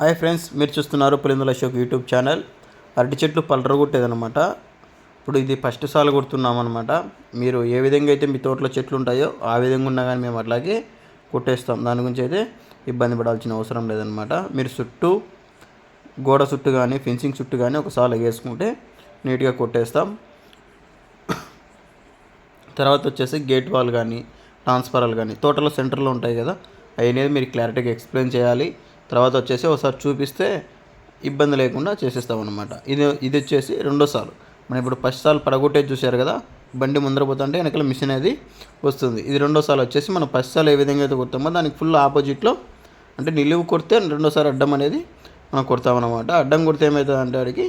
Hi friends మీరు చూస్తున్నారు పులిందుల Ashok YouTube channel. అరటి చెట్లు పలరగొట్టేదనమాట ఇప్పుడు ఇది ఫస్ట్ సాల్ కొడుతున్నామన్నమాట. మీరు ఏ విధంగా అయితే మీ తోటలో చెట్లు ఉంటాయో ఆ విధంగా ఉన్నా కానీ మేము అట్లాగే కొట్టేస్తాం. దాని గురించి అయితే ఇబ్బంది పడాల్సిన అవసరం లేదనమాట మీరు చుట్టూ గోడ చుట్టూ కానీ ఫెన్సింగ్ చుట్టూ కానీ ఒక సాల్ వేసుకుంటే నీట్గా కొట్టేస్తాం. తర్వాత వచ్చేసి గేట్ వాల్ కానీ ట్రాన్స్ఫరాలు కానీ తోటలో సెంటర్లో ఉంటాయి కదా అవి అనేది మీరు క్లారిటీగా ఎక్స్ప్లెయిన్ చేయాలి. తర్వాత వచ్చేసి ఒకసారి చూపిస్తే ఇబ్బంది లేకుండా చేసేస్తామన్నమాట. ఇది ఇది వచ్చేసి రెండో సాలు మనం ఇప్పుడు ఫస్ట్ సార్లు పడగొట్టే చూశారు కదా బండి ముందర పోతుంటే వెనకాల మిషన్ అనేది వస్తుంది. ఇది రెండో వచ్చేసి మనం ఫస్ట్ సాల్ ఏ విధంగా అయితే కొడతామో దానికి ఫుల్ ఆపోజిట్లో అంటే నిలువు కొడితే రెండోసారి అడ్డం అనేది మనం కొడతామన్నమాట. అడ్డం కొడితే ఏమవుతుంది అంటే వాడికి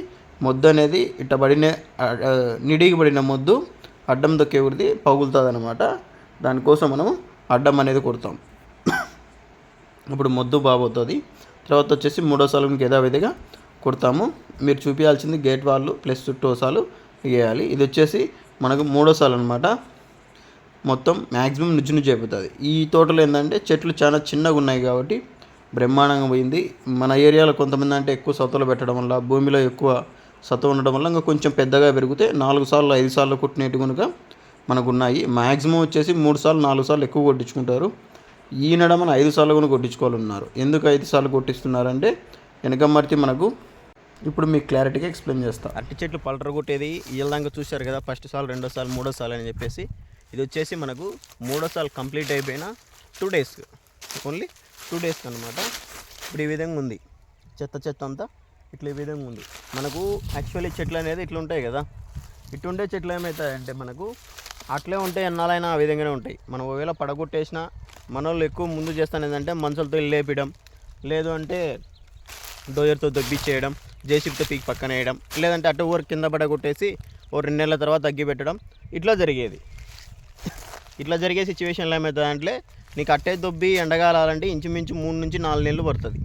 మొద్దు అనేది ఇట్ట పడిన నిడిగి పడిన మొద్దు అడ్డం దొక్కే కొడితే పగులుతుంది అనమాట దానికోసం మనం అడ్డం అనేది కొడతాం. ఇప్పుడు మొద్దు బాగుతుంది తర్వాత వచ్చేసి మూడో సాలుకి యథావిధిగా కుడతాము. మీరు చూపించాల్సింది గేట్ వాళ్ళు ప్లస్ చుట్టూ సాలు వేయాలి ఇది వచ్చేసి మనకు మూడో సాలు అనమాట మొత్తం మ్యాక్సిమం నుజ్జు నుజ్జు అయిపోతుంది. ఈ తోటలో ఏంటంటే చెట్లు చాలా చిన్నగా ఉన్నాయి కాబట్టి బ్రహ్మాండంగా పోయింది. మన ఏరియాలో కొంతమంది అంటే ఎక్కువ సత్తులు పెట్టడం వల్ల భూమిలో ఎక్కువ సత్వ ఉండడం వల్ల ఇంకా కొంచెం పెద్దగా పెరిగితే నాలుగు సార్లు ఐదు సార్లు కొట్టినట్టు కనుక మనకు ఉన్నాయి. మ్యాక్సిమం వచ్చేసి మూడు సార్లు నాలుగు సార్లు ఎక్కువ కొట్టించుకుంటారు. ఈ నడమను ఐదు సార్లు కూడా కొట్టించుకోవాలన్నారు. ఎందుకు ఐదు సార్లు కొట్టిస్తున్నారంటే వెనకమ్మర్తి మనకు ఇప్పుడు మీకు క్లారిటీగా ఎక్స్ప్లెయిన్ చేస్తా. అట్టి చెట్లు పలటర్ కొట్టేది వీళ్ళదాకా చూశారు కదా ఫస్ట్ సాల్ రెండో సాల్ మూడో సాల్ అని చెప్పేసి. ఇది వచ్చేసి మనకు మూడో సాల్ కంప్లీట్ అయిపోయిన two days only two days అనమాట ఇప్పుడు ఈ విధంగా ఉంది. చెత్త చెత్త అంతా ఇట్లా ఈ విధంగా ఉంది. మనకు యాక్చువల్లీ చెట్లు అనేది ఇట్లా ఉంటాయి కదా. ఇట్లుండే చెట్లు ఏమవుతాయంటే మనకు అట్లే ఉంటాయి ఎన్నాలైనా ఆ విధంగానే ఉంటాయి. మనం ఒకవేళ పడగొట్టేసినా మన వాళ్ళు ఎక్కువ ముందు చేస్తాను ఏంటంటే మనుషులతో లేపడం. లేదు అంటే డోయర్తో దొబ్బిచ్చేయడం జేసీబీతో పీక్ పక్కన వేయడం లేదంటే అటు ఊరు కింద పడగొట్టేసి ఓ రెండు నెలల తర్వాత తగ్గి పెట్టడం. ఇట్లా జరిగేది. ఇట్లా జరిగే సిచ్యువేషన్లో ఏమవుతుందంటే నీకు అట్టే దొబ్బి ఎండగాలాలంటే ఇంచుమించు మూడు నుంచి నాలుగు నెలలు పడుతుంది.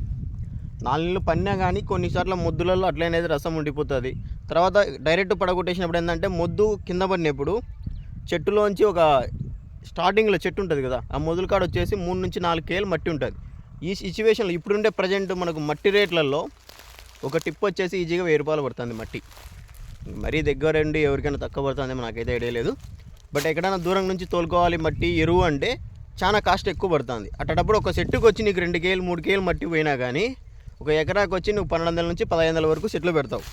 నాలుగు నెలలు పడినా కానీ కొన్నిసార్లు మొద్దులలో అట్లనేది రసం ఉండిపోతుంది. తర్వాత డైరెక్ట్ పడగొట్టేసినప్పుడు ఏంటంటే మొద్దు కింద పడినప్పుడు చెట్టులోంచి ఒక స్టార్టింగ్లో చెట్టు ఉంటుంది కదా ఆ మొదలు కాడ వచ్చేసి మూడు నుంచి నాలుగు కేలు మట్టి ఉంటుంది. ఈ సిచ్యువేషన్లో ఇప్పుడుండే ప్రజెంట్ మనకు మట్టి రేట్లలో ఒక టిప్ వచ్చేసి ఈజీగా వెయ్యి రూపాయలు పడుతుంది మట్టి. మరీ దగ్గర ఉండి ఎవరికైనా తక్కువ పడుతుందేమో నాకైతే ఐడియా లేదు. బట్ ఎక్కడైనా దూరం నుంచి తోలుకోవాలి మట్టి ఎరువు అంటే చాలా కాస్ట్ ఎక్కువ పడుతుంది. అట్టేటప్పుడు ఒక చెట్టుకు వచ్చి నీకు రెండు కేలు మూడు కేలు మట్టి పోయినా కానీ ఒక ఎకరాకు వచ్చి నువ్వు పన్నెండు వందల నుంచి పదహైదు వందల వరకు చెట్లు పెడతావు.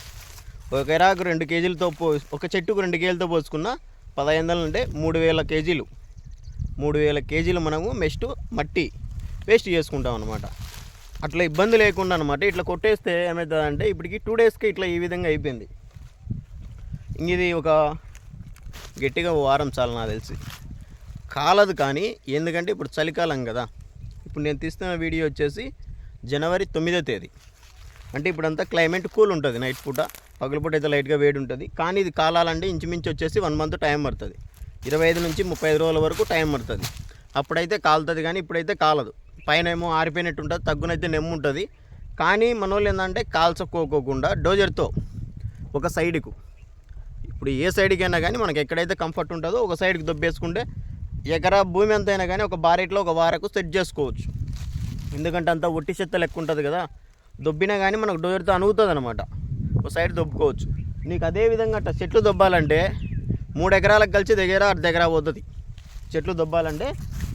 ఒక ఎకరాకు రెండు కేజీలతో పో ఒక చెట్టుకు రెండు కేజీలతో పోసుకున్న పదహైదు వందలు అంటే మూడు వేల కేజీలు. మూడు వేల కేజీలు మనము మెస్ట్ మట్టి వేస్ట్ చేసుకుంటాం అనమాట అట్లా ఇబ్బంది లేకుండా అనమాట ఇట్లా కొట్టేస్తే ఏమవుతుందంటే ఇప్పటికి టూ డేస్కి ఇట్లా ఈ విధంగా అయిపోయింది. ఇది ఒక గట్టిగా వారం చాలు నాకు తెలిసి. కాలదు కానీ ఎందుకంటే ఇప్పుడు చలికాలం కదా. ఇప్పుడు నేను తీస్తున్న వీడియో వచ్చేసి జనవరి తొమ్మిదో తేదీ. అంటే ఇప్పుడంతా క్లైమేట్ కూల్ ఉంటుంది నైట్ పూట. పగలపూట అయితే లైట్గా వేడి ఉంటుంది. కానీ ఇది కాలాలంటే ఇంచుమించు వచ్చేసి వన్ మంత్ టైం పడుతుంది. ఇరవై ఐదు నుంచి ముప్పై ఐదు రోజుల వరకు టైం పడుతుంది. అప్పుడైతే కాలుతుంది కానీ ఇప్పుడైతే కాలదు. పైన ఏమో ఆరిపోయినట్టు ఉంటుంది తగ్గునైతే నెమ్ము ఉంటుంది. కానీ మన వాళ్ళు ఏంటంటే కాల్చుకోకోకుండా డోజర్తో ఒక సైడ్కు. ఇప్పుడు ఏ సైడ్కి అయినా కానీ మనకి ఎక్కడైతే కంఫర్ట్ ఉంటుందో ఒక సైడ్కి దొబ్బేసుకుంటే ఎకరా భూమి ఎంత అయినా కానీ ఒక బారెట్లో ఒక వారకు సెట్ చేసుకోవచ్చు. ఎందుకంటే అంతా ఒట్టి చెత్త లెక్క ఉంటుంది కదా. దొబ్బినా కానీ మనకు డోజర్తో అనుగుతుంది అనమాట ఒక సైడ్ దొబ్బుకోవచ్చు. నీకు అదే విధంగా అట్ట చెట్లు దొబ్బాలంటే మూడు ఎకరాలకు కలిసి దగ్గర అర్ధ ఎకరా పోతుంది. చెట్లు దొబ్బాలంటే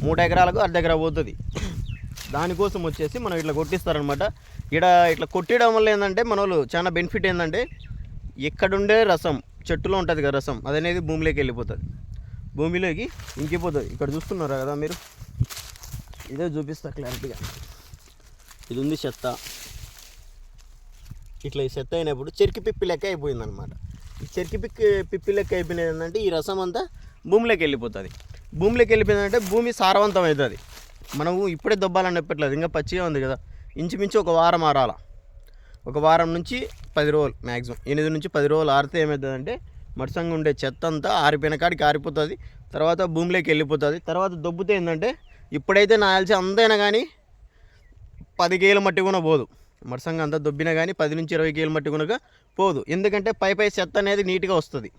మూడు ఎకరాలకు అర్ధ ఎకరా పోతుంది. దానికోసం వచ్చేసి మనం ఇట్లా కొట్టిస్తారనమాట. ఇక్కడ ఇట్లా కొట్టడం వల్ల ఏంటంటే మన వాళ్ళు చాలా బెనిఫిట్ ఏంటంటే ఎక్కడుండే రసం చెట్టులో ఉంటుంది కదా రసం అదనేది భూమిలోకి వెళ్ళిపోతుంది. భూమిలోకి ఇంకిపోతుంది. ఇక్కడ చూస్తున్నారా కదా మీరు? ఇదే చూపిస్తా క్లారిటీగా ఇది ఉంది చెత్త. ఇట్లా ఈ చెత్త అయినప్పుడు చెరికి పిప్పి లెక్క అయిపోయింది అనమాట చెరికి పిక్కి పిప్పి లెక్క అయిపోయినది ఏంటంటే ఈ రసం అంతా భూమిలోకి వెళ్ళిపోతుంది. భూమిలోకి వెళ్ళిపోయిందంటే భూమి సారవంతం అవుతుంది. మనము ఇప్పుడే దొబ్బాలని చెప్పట్లేదు ఇంకా పచ్చిగా ఉంది కదా. ఇంచుమించు ఒక వారం ఆరాల. ఒక వారం నుంచి పది రోజులు మ్యాక్సిమం ఎనిమిది నుంచి పది రోజులు ఆరితే ఏమవుతుందంటే మరుసంగా ఉండే చెత్త అంతా ఆరిపోయిన కాడికి ఆరిపోతుంది. తర్వాత భూమిలోకి వెళ్ళిపోతుంది. తర్వాత దొబ్బుతే ఏంటంటే ఇప్పుడైతే నా తెలిసి అంతైనా కానీ పది మట్టి కూడా పోదు. మరసంగా అంతా దొబ్బినా కానీ పది నుంచి ఇరవై కేలు మట్టి కనుక పోదు. ఎందుకంటే పై పై చెత్త అనేది నీట్గా వస్తుంది.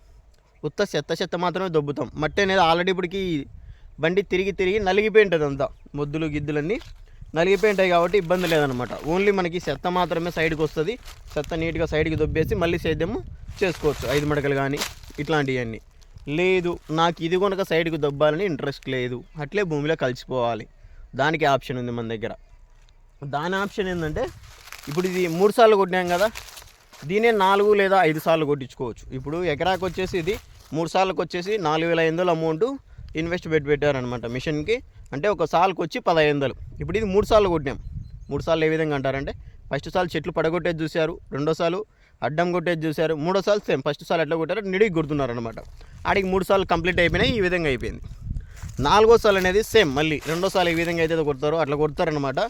ఉత్త చెత్త చెత్త మాత్రమే దొబ్బుతాం. మట్టి అనేది ఆల్రెడీ ఇప్పటికి బండి తిరిగి తిరిగి నలిగిపోయి ఉంటుంది అంతా. మొద్దులు గిద్దులన్నీ నలిగిపోయి ఉంటాయి కాబట్టి ఇబ్బంది లేదనమాట. ఓన్లీ మనకి చెత్త మాత్రమే సైడ్కి వస్తుంది. చెత్త నీట్గా సైడ్కి దొబ్బేసి మళ్ళీ సేద్యము చేసుకోవచ్చు. ఐదు మడకలు కానీ ఇట్లాంటివన్నీ లేదు నాకు ఇది కనుక సైడ్కి దొబ్బాలని ఇంట్రెస్ట్ లేదు. అట్లే భూమిలో కలిసిపోవాలి. దానికి ఆప్షన్ ఉంది మన దగ్గర. దాని ఆప్షన్ ఏంటంటే ఇప్పుడు ఇది మూడు సార్లు కొట్టినాం కదా దీనే నాలుగు లేదా ఐదు సార్లు కొట్టించుకోవచ్చు. ఇప్పుడు ఎకరాకు వచ్చేసి ఇది మూడు సార్లకు వచ్చేసి నాలుగు వేల ఐదు వందలు అమౌంట్ ఇన్వెస్ట్ పెట్టి పెట్టారనమాట మిషన్కి. అంటే ఒక సార్కి వచ్చి పదహైదు వందలు. ఇప్పుడు ఇది మూడు సార్లు కొట్టినాం. మూడు సార్లు ఏ విధంగా అంటారంటే ఫస్ట్ సార్లు చెట్లు పడగొట్టేది చూశారు రెండో సార్లు అడ్డం కొట్టేది చూశారు మూడో సార్లు సేమ్ ఫస్ట్ సార్లు ఎట్లా కొట్టారో నిడికి కొడుతున్నారనమాట ఆడికి మూడు సార్లు కంప్లీట్ అయిపోయినాయి ఈ విధంగా అయిపోయింది. నాలుగో సార్లు అనేది సేమ్ మళ్ళీ రెండో సార్లు ఏ విధంగా అయితే కొడతారో అట్లా కొడతారనమాట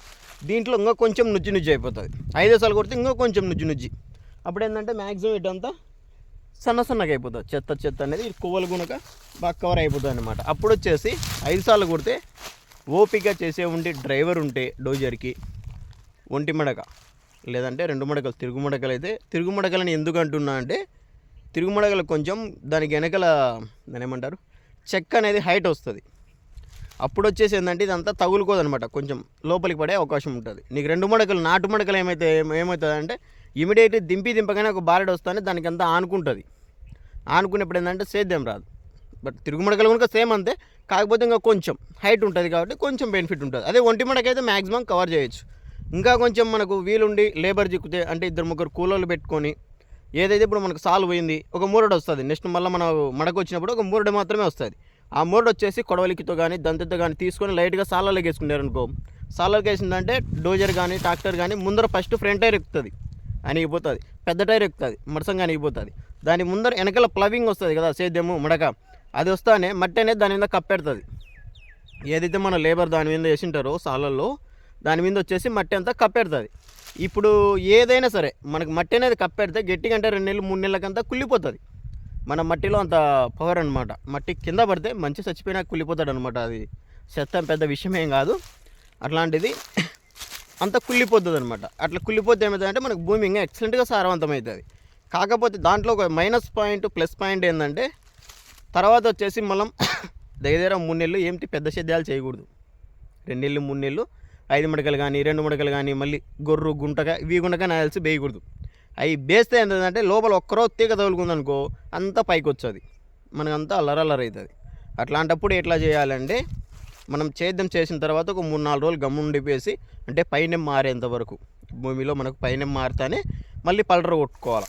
దీంట్లో ఇంకా కొంచెం నుజ్జి నుజ్జి అయిపోతుంది. ఐదో సార్లు కొడితే ఇంకా కొంచెం నుజ్జి నుజ్జి. అప్పుడు ఏంటంటే మ్యాక్సిమం ఇటంతా సన్న సన్నగా అయిపోతుంది. చెత్త చెత్త అనేది ఇది కొవ్వలు గునక బాగా కవర్ అయిపోతుంది అనమాట అప్పుడు వచ్చేసి ఐదు సార్లు కొడితే ఓపిక చేసే ఉండి డ్రైవర్ ఉంటే డోజర్కి ఒంటి మడక లేదంటే రెండు మడకలు తిరుగు మడకలు అయితే తిరుగు మడకలని ఎందుకు అంటున్నా అంటే తిరుగు మడకలు కొంచెం దానికి వెనకల దాని ఏమంటారు? చెక్క అనేది హైట్ వస్తుంది. అప్పుడు వచ్చేసి ఏంటంటే ఇదంతా తగులుకోదనమాట. కొంచెం లోపలికి పడే అవకాశం ఉంటుంది. నీకు రెండు మడకలు నాటు మడకలు ఏమైతే ఏమవుతుంది అంటే ఇమీడియట్లీ దింపి దింపగానే ఒక బారెడ్ వస్తుంది దానికి అంతా ఆనుకుంటుంది. ఆనుకునేప్పుడు ఏంటంటే సేద్యం రాదు. బట్ తిరుగు మడకలు కనుక సేమ్ అంతే కాకపోతే ఇంకా కొంచెం హైట్ ఉంటుంది కాబట్టి కొంచెం బెనిఫిట్ ఉంటుంది. అదే ఒంటి మడకైతే మ్యాక్సిమం కవర్ చేయొచ్చు. ఇంకా కొంచెం మనకు వీలుండి లేబర్ చిక్కితే అంటే ఇద్దరు ముగ్గురు కూలోళ్ళు పెట్టుకొని ఏదైతే ఇప్పుడు మనకు సాల్వ్ పోయింది ఒక మూరడు వస్తుంది. నెక్స్ట్ మళ్ళీ మన మడక వచ్చినప్పుడు ఒక మూరడు మాత్రమే వస్తుంది. ఆ మూరడు వచ్చేసి కొడవలికితో కానీ దంతతో కానీ తీసుకొని లైట్గా సాలలోకి వేసుకున్నారు అనుకో. సాలలోకి వేసిందంటే డోజర్ కానీ ట్రాక్టర్ కానీ ముందర ఫస్ట్ ఫ్రంట్ టైర్ ఎక్కుతుంది అనిగిపోతుంది పెద్ద టైర్ ఎక్కుతుంది మడసంగా అనిగిపోతుంది దాని ముందర వెనకాల ప్లవింగ్ వస్తుంది కదా సేద్యము మడక. అది వస్తానే మట్టి అనేది దాని మీద కప్పెడుతుంది. ఏదైతే మన లేబర్ దాని మీద వేసింటారో సాలల్లో దాని మీద వచ్చేసి మట్టి అంతా కప్పెడుతుంది. ఇప్పుడు ఏదైనా సరే మనకు మట్టి అనేది కప్పెడితే గట్టిగా అంటే రెండు నెలలు మూడు నెలలకంతా కుళ్ళిపోతుంది. మన మట్టిలో అంత పవర్ అనమాట మట్టి కింద పడితే మంచి చచ్చిపోయినా కుళ్ళిపోతాడు అనమాట అది. చెత్త పెద్ద విషయం ఏం కాదు. అట్లాంటిది అంత కుళ్ళిపోతుంది అనమాట అట్లా కుళ్ళిపోతే ఏమవుతుందంటే మనకు భూమి ఇంకా ఎక్సలెంట్గా సారవంతమవుతుంది. కాకపోతే దాంట్లో ఒక మైనస్ పాయింట్ ప్లస్ పాయింట్ ఏంటంటే తర్వాత వచ్చేసి మనం దగ్గర మూడు నెలలు ఏమిటి పెద్ద సేద్యాలు చేయకూడదు. రెండు నెలలు మూడు నెలలు ఐదు మడకలు కానీ రెండు మడకలు కానీ మళ్ళీ గొర్రు గుంటగా ఇవి గుంటగా నాకు తెలిసి వేయకూడదు. అవి బేస్తే ఏంటంటే లోపల ఒక్కరో తీగ తగులుకుందనుకో అంతా పైకి వచ్చేది మనకంతా అల్లరల్లర అవుతుంది అట్లాంటప్పుడు ఎట్లా చేయాలంటే మనం సేద్యం చేసిన తర్వాత ఒక మూడు నాలుగు రోజులు గమ్ముండిపోయేసి అంటే పైన మారేంత వరకు భూమిలో మనకు పైన మారితేనే మళ్ళీ పల్డర్ కొట్టుకోవాలి.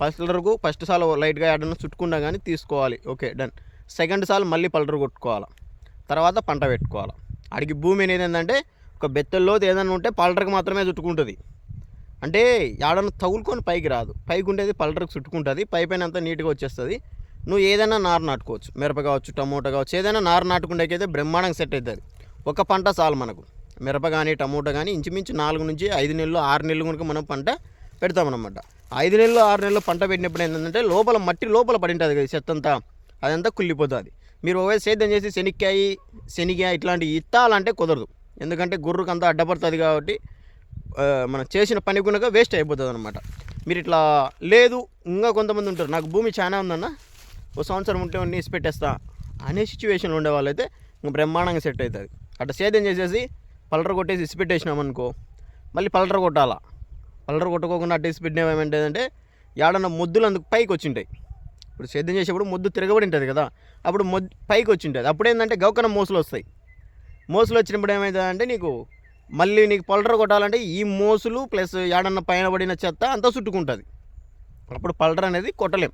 పల్డర్కు ఫస్ట్ సార్ లైట్గా ఏడన్నా చుట్టుకున్నా కానీ తీసుకోవాలి. Okay done. సెకండ్ సార్ మళ్ళీ పల్డర్ కొట్టుకోవాలి. తర్వాత పంట పెట్టుకోవాలి. అడిగి భూమి అనేది ఏంటంటే ఒక బెత్తల్లో ఏదైనా ఉంటే పల్డర్కి మాత్రమే చుట్టుకుంటుంది. అంటే ఏడన్నా తగులుకొని పైకి రాదు. పైకి ఉండేది పల్టర్కి చుట్టుకుంటుంది. పై పైన అంతా నీట్గా వచ్చేస్తుంది. నువ్వు ఏదైనా నారు నాటుకోవచ్చు. మిరప కావచ్చు టమోటా కావచ్చు ఏదైనా నారు నాటుకుండేకైతే బ్రహ్మాండంగా సెట్ అవుతుంది ఒక పంట చాలు మనకు. మిరప కానీ టమోటా కానీ ఇంచుమించు నాలుగు నుంచి ఐదు నెలలు ఆరు నెలలు కనుక మనం పంట పెడతామన్నమాట. ఐదు నెలలు ఆరు నెలలు పంట పెట్టినప్పుడు ఏంటంటే లోపల మట్టి లోపల పడి ఉంటుంది కదా చెత్త అంతా. అదంతా కుళ్ళిపోతుంది. మీరు ఒకవేళ సేద్యం చేసి శనిక్కాయ శనికాయ ఇట్లాంటివి ఇత్తాలంటే కుదరదు. ఎందుకంటే గుర్రుకు అంతా అడ్డపడుతుంది కాబట్టి మనం చేసిన పని కనుక వేస్ట్ అయిపోతుంది అనమాట మీరు ఇట్లా లేదు ఇంకా కొంతమంది ఉంటారు. నాకు భూమి చాలా ఉందన్న ఒక సంవత్సరం ఉంటే ఉండి పెట్టేస్తా అనే సిచ్యువేషన్లో ఉండే వాళ్ళైతే ఇంకా బ్రహ్మాండంగా సెట్ అవుతుంది అట్లా సేద్యం చేసేసి పల్లర కొట్టేసి ఇసి పెట్టేసినాం అనుకో మళ్ళీ పల్లర కొట్టాలా? పల్లర కొట్టుకోకుండా అట్ట ఇసి పెట్టినవి ఏమంటేదంటే ఏడన్నా మొద్దులు అందుకు పైకి వచ్చింటాయి. ఇప్పుడు సేద్యం చేసేప్పుడు మొద్దు తిరగబడి ఉంటుంది కదా అప్పుడు మొద్దు పైకి వచ్చింటుంది అప్పుడు ఏంటంటే గౌకన మోసలు వస్తాయి. మోసలు వచ్చినప్పుడు ఏమవుతుందంటే నీకు మళ్ళీ నీకు పల్టర్ కొట్టాలంటే ఈ మోసులు ప్లస్ ఏడన్న పైన పడిన చెత్త అంతా చుట్టుకుంటుంది. అప్పుడు పల్టర్ అనేది కొట్టలేం.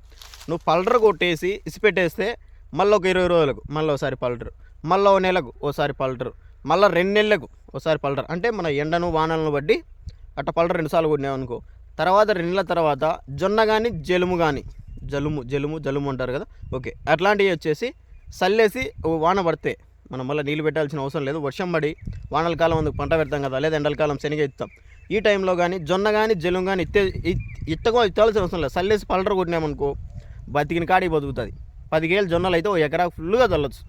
నువ్వు పల్టర్ కొట్టేసి ఇసిపెట్టేస్తే మళ్ళీ ఒక ఇరవై రోజులకు మళ్ళీ ఒకసారి పల్టర్ మళ్ళీ ఒక నెలకు ఓసారి పల్టర్ మళ్ళీ రెండు నెలలకు ఒకసారి పల్టర్ అంటే మన ఎండను వానలను బట్టి అట్ట పల్టర్ రెండుసార్లు కొట్టినావు అనుకో తర్వాత రెండు నెలల తర్వాత జొన్న కానీ జలుము కానీ జలుము జలుము జలుము అంటారు కదా? ఓకే అట్లాంటివి వచ్చేసి చల్లేసి వాన పడితే మనం మళ్ళీ నీళ్ళు పెట్టాల్సిన అవసరం లేదు. వర్షం పడి వానల కాలం అందుకు పంట పెడతాం కదా లేదా ఎండల కాలం శనగ ఇస్తాం ఈ టైంలో కానీ జొన్న కానీ జలం కానీ ఇత్తే ఇత్తగా ఇత్తాల్సిన అవసరం లేదు. చల్లేసి పల్టర్ కొట్టినామనుకో బతికిన కాడికి బతుకుతుంది. పదికేళ్ళు జొన్నలు అయితే ఓ ఎకరా ఫుల్గా చల్లొచ్చు.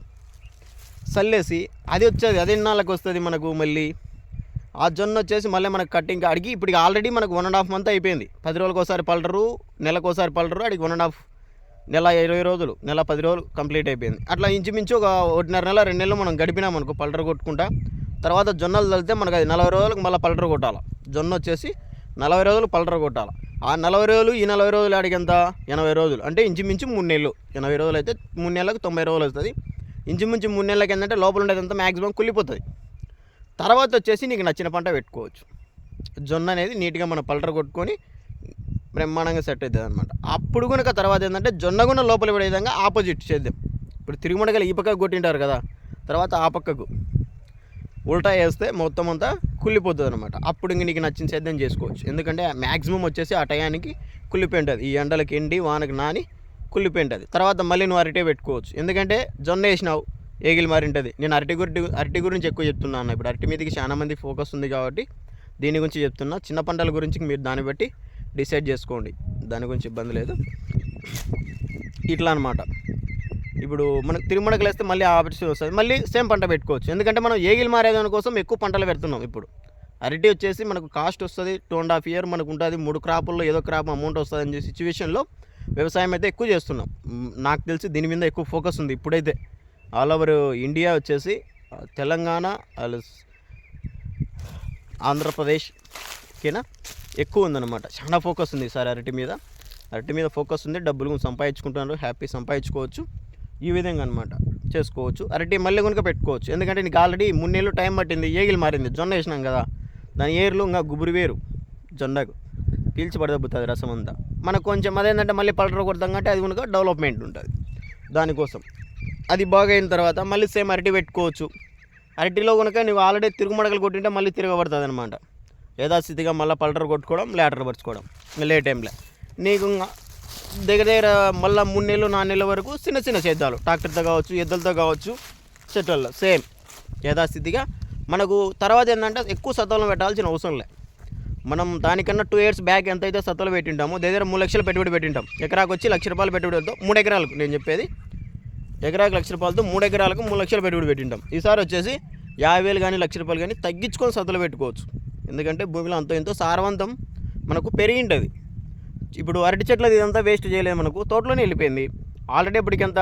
చల్లేసి అది వచ్చేది అది ఎన్నాళ్ళకి వస్తుంది మనకు మళ్ళీ. ఆ జొన్న వచ్చేసి మళ్ళీ మనకు కట్టింగ్ అడిగి ఇప్పుడు ఆల్రెడీ మనకు వన్ అండ్ హాఫ్ మంత్ అయిపోయింది. పది రోజులకు ఒకసారి పల్టరు నెలకు ఒకసారి పల్టరు అడిగి వన్ అండ్ హాఫ్ నెల ఇరవై రోజులు నెల పది రోజులు కంప్లీట్ అయిపోయింది. అట్లా ఇంచుమించు ఒక ఒకటిన్నర నెల రెండు నెలలు మనం గడిపినాం అనుకో పల్టర్ కొట్టుకుంటా. తర్వాత జొన్నలు తలితే మనకు అది నలభై రోజులకు మళ్ళీ పల్టర్ కొట్టాలి. జొన్న వచ్చేసి నలభై రోజులు పల్టర్ కొట్టాలి. ఆ నలభై రోజులు ఈ నలభై రోజులు ఆడికి ఎనభై రోజులు. అంటే ఇంచుమించు మూడు నెలలు. ఎనభై రోజులు అయితే మూడు నెలలకు తొంభై రోజులు వస్తుంది. ఇంచుమించు మూడు నెలలకి ఏంటంటే లోపల ఉండేదంతా మ్యాక్సిమం కుళ్ళిపోతుంది. తర్వాత వచ్చేసి నీకు నచ్చిన పంట పెట్టుకోవచ్చు. జొన్న అనేది నీట్గా మనం పల్టర్ కొట్టుకొని బ్రహ్మాండంగా సెట్ అవుతుంది అనమాట అప్పుడు కనుక తర్వాత ఏంటంటే జొన్న కూడా లోపల పడే విధంగా ఆపోజిట్ చేద్దాం. ఇప్పుడు తిరుగుమడగలు ఈ పక్కకు కొట్టింటారు కదా తర్వాత ఆ పక్కకు. ఉల్టా వేస్తే మొత్తం అంతా కుళ్ళిపోతుంది అనమాట అప్పుడు ఇంక నీకు నచ్చిన సేద్యం చేసుకోవచ్చు. ఎందుకంటే మ్యాక్సిమం వచ్చేసి ఆ టయానికి కుళ్ళిపోయి ఉంటుంది ఈ ఎండలకి ఎండి వానకి నాని కుళ్ళిపోయి ఉంటుంది తర్వాత మళ్ళీ నువ్వు అరటే పెట్టుకోవచ్చు. ఎందుకంటే జొన్న వేసినావు ఏగిలి మారింటది. నేను అరటి గురించి అరటి గురించి ఎక్కువ చెప్తున్నాను ఇప్పుడు అరటి మీదకి చాలా మంది ఫోకస్ ఉంది కాబట్టి దీని గురించి చెప్తున్నా. చిన్న పంటల గురించి మీరు దాన్ని బట్టి డిసైడ్ చేసుకోండి. దాని గురించి ఇబ్బంది లేదు. ఇట్లా అనమాట ఇప్పుడు మనకు తిరుమలకి వేస్తే మళ్ళీ ఆపర్చునిటీ వస్తుంది మళ్ళీ సేమ్ పంట పెట్టుకోవచ్చు. ఎందుకంటే మనం ఏగిల్ మారేదాని కోసం ఎక్కువ పంటలు పెడుతున్నాం ఇప్పుడు. అరటి వచ్చేసి మనకు కాస్ట్ వస్తుంది. టూ అండ్ హాఫ్ ఇయర్ మనకు ఉంటుంది. మూడు క్రాపుల్లో ఏదో క్రాప్ అమౌంట్ వస్తుంది అనే సిచ్యువేషన్లో వ్యవసాయం అయితే ఎక్కువ చేస్తున్నాం. నాకు తెలిసి దీని మీద ఎక్కువ ఫోకస్ ఉంది ఇప్పుడైతే. ఆల్ ఓవర్ ఇండియా వచ్చేసి తెలంగాణ అలా ఆంధ్రప్రదేశ్ ఓకేనా? ఎక్కువ ఉందన్నమాట. చాలా ఫోకస్ ఉంది ఈసారి అరటి మీద. అరటి మీద ఫోకస్ ఉంది. డబ్బులు సంపాదించుకుంటున్నారు. హ్యాపీ సంపాదించుకోవచ్చు. ఈ విధంగా అనమాట చేసుకోవచ్చు. అరటి మళ్ళీ కనుక పెట్టుకోవచ్చు. ఎందుకంటే నీకు ఆల్రెడీ మున్నేళ్ళు టైం పట్టింది. ఏగిలు మారింది. జొన్న వేసినాం కదా. దాని ఏర్లు ఇంకా గుబురు వేరు. జొన్నకు. పీల్చి పడదబ్బుతుంది రసం అంతా. మనకు కొంచెం అదేంటంటే మళ్ళీ పలటర్ కొడతాం కంటే అది కనుక డెవలప్మెంట్ ఉంటుంది. దానికోసం. అది బాగా అయిన తర్వాత మళ్ళీ సేమ్ అరటి పెట్టుకోవచ్చు. అరటిలో కనుక నువ్వు ఆల్రెడీ తిరుగుమడకలు కొట్టింటే మళ్ళీ తిరగబడుతుంది అనమాట యథాస్థితిగా మళ్ళీ పల్టర్ కొట్టుకోవడం లేటర్ పరుచుకోవడం లే. టైంలో నీకు ఇంకా దగ్గర దగ్గర మళ్ళీ మూడు నెలలు నాలుగు నెలల వరకు చిన్న చిన్న సేద్యాలు ట్రాక్టర్తో కావచ్చు ఎద్దులతో కావచ్చు చెట్లలో సేమ్ యథాస్థితిగా మనకు తర్వాత ఏంటంటే ఎక్కువ సత్వలం పెట్టాల్సిన అవసరం లే. మనం దానికన్నా టూ ఇయర్స్ బ్యాక్ ఎంత అయితే సత్తలు పెట్టింటామో దగ్గర మూడు లక్షలు పెట్టుబడి పెట్టింటాం. ఎకరాకు వచ్చి లక్ష రూపాయలు పెట్టుబడి వద్దాం. మూడు ఎకరాలకు నేను చెప్పేది. ఎకరాకు లక్ష రూపాయలతో మూడు ఎకరాలకు మూడు లక్షలు పెట్టుబడి పెట్టింటాం. ఈసారి వచ్చేసి యాభై వేలు కానీ లక్ష రూపాయలు కానీ తగ్గించుకొని సత్తులు పెట్టుకోవచ్చు. ఎందుకంటే భూమిలో అంతో ఎంతో సారవంతం మనకు పెరిగి ఇప్పుడు అరటి చెట్లు ఇదంతా వేస్ట్ చేయలేదు మనకు తోటలోనే వెళ్ళిపోయింది. ఆల్రెడీ ఇప్పటికెంత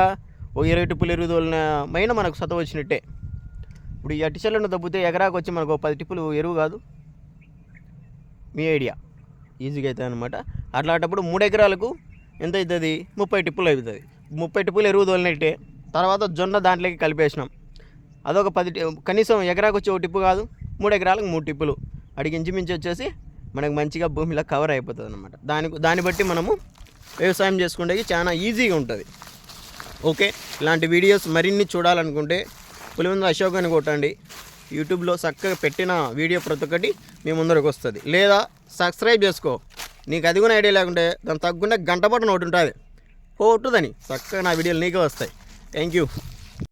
ఓ ఇరవై టిప్పులు ఎరువు తోలిన మైన మనకు సత వచ్చినట్టే. ఇప్పుడు ఈ అరటి చెట్లను తప్పితే ఎకరాకు వచ్చి మనకు పది టిప్పులు ఎరువు కాదు. మీ ఐడియా. ఈజీగా అవుతుంది అనమాట అట్లాంటప్పుడు మూడు ఎకరాలకు ఎంత అవుతుంది ముప్పై టిప్పులు అవుతుంది ముప్పై టిప్పులు ఎరువు తోలినట్టే. తర్వాత జొన్న దాంట్లోకి కలిపేసినాం. అదొక పది కనీసం ఎకరాకు వచ్చి ఒక టిప్పు కాదు మూడు ఎకరాలకు మూడు టిప్పులు. అడిగి ఇంచుమించు వచ్చేసి మనకు మంచిగా భూమిలో కవర్ అయిపోతుంది అనమాట దాని దాన్ని బట్టి మనము వ్యవసాయం చేసుకుంటే చాలా ఈజీగా ఉంటుంది. ఓకే ఇలాంటి వీడియోస్ మరిన్ని చూడాలనుకుంటే పులివెందు అశోక్ అని కొట్టండి యూట్యూబ్లో చక్కగా పెట్టిన వీడియో ప్రతి ఒక్కటి మీ ముందరకు వస్తుంది. లేదా సబ్స్క్రైబ్ చేసుకో. నీకు అది కూడా ఐడియా లేకుంటే దాని తగ్గకుండా గంట పాటు నోటి ఉంటుంది. కొట్టుదని చక్కగా నా వీడియోలు నీకే వస్తాయి. Thank you